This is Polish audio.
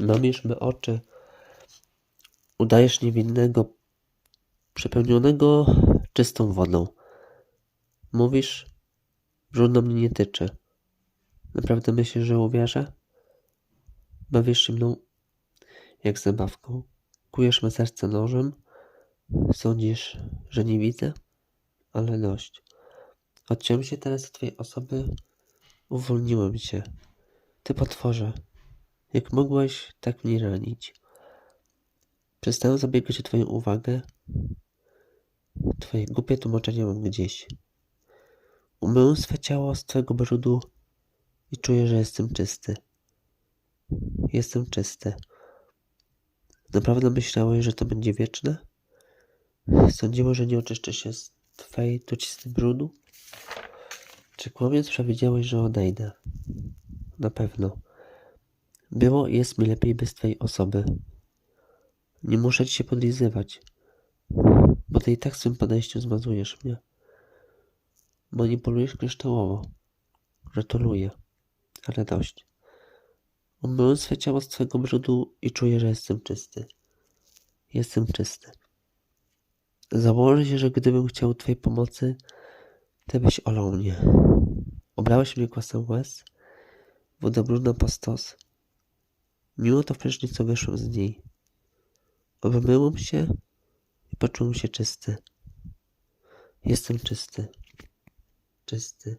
Mamisz me oczy. Udajesz niewinnego, przepełnionego czystą wodą. Mówisz, brudno mnie nie tyczy. Naprawdę myślisz, że uwierzę? Bawisz się mną jak zabawką. Kujesz me serce nożem. Sądzisz, że nie widzę? Ale dość. Odciąłem się teraz od twojej osoby. Uwolniłem się. Ty potworze. Jak mogłeś tak mnie ranić? Przestałem zabiegać o twoją uwagę. Twoje głupie tłumaczenie mam gdzieś. Umyłem swe ciało z twojego brudu i czuję, że jestem czysty. Jestem czysty. Naprawdę myślałeś, że to będzie wieczne? Sądziłem, że nie oczyszczę się z twojej trucisty brudu? Czy kłamiąc przewidziałeś, że odejdę? Na pewno. Było i jest mi lepiej bez twojej osoby. Nie muszę ci się podlizywać, bo ty i tak swym podejściem zmazujesz mnie. Manipulujesz kryształowo. Gratuluję, ale dość. Umyłem swe ciało z twojego brudu i czuję, że jestem czysty. Jestem czysty. Założę się, że gdybym chciał twojej pomocy, ty byś olał mnie. Oblałeś mnie głosem łez, woda brudna po stos. Mimo to w prysznicu wyszłem z niej. Obmyłem się i poczułem się czysty. Jestem czysty. Czysty.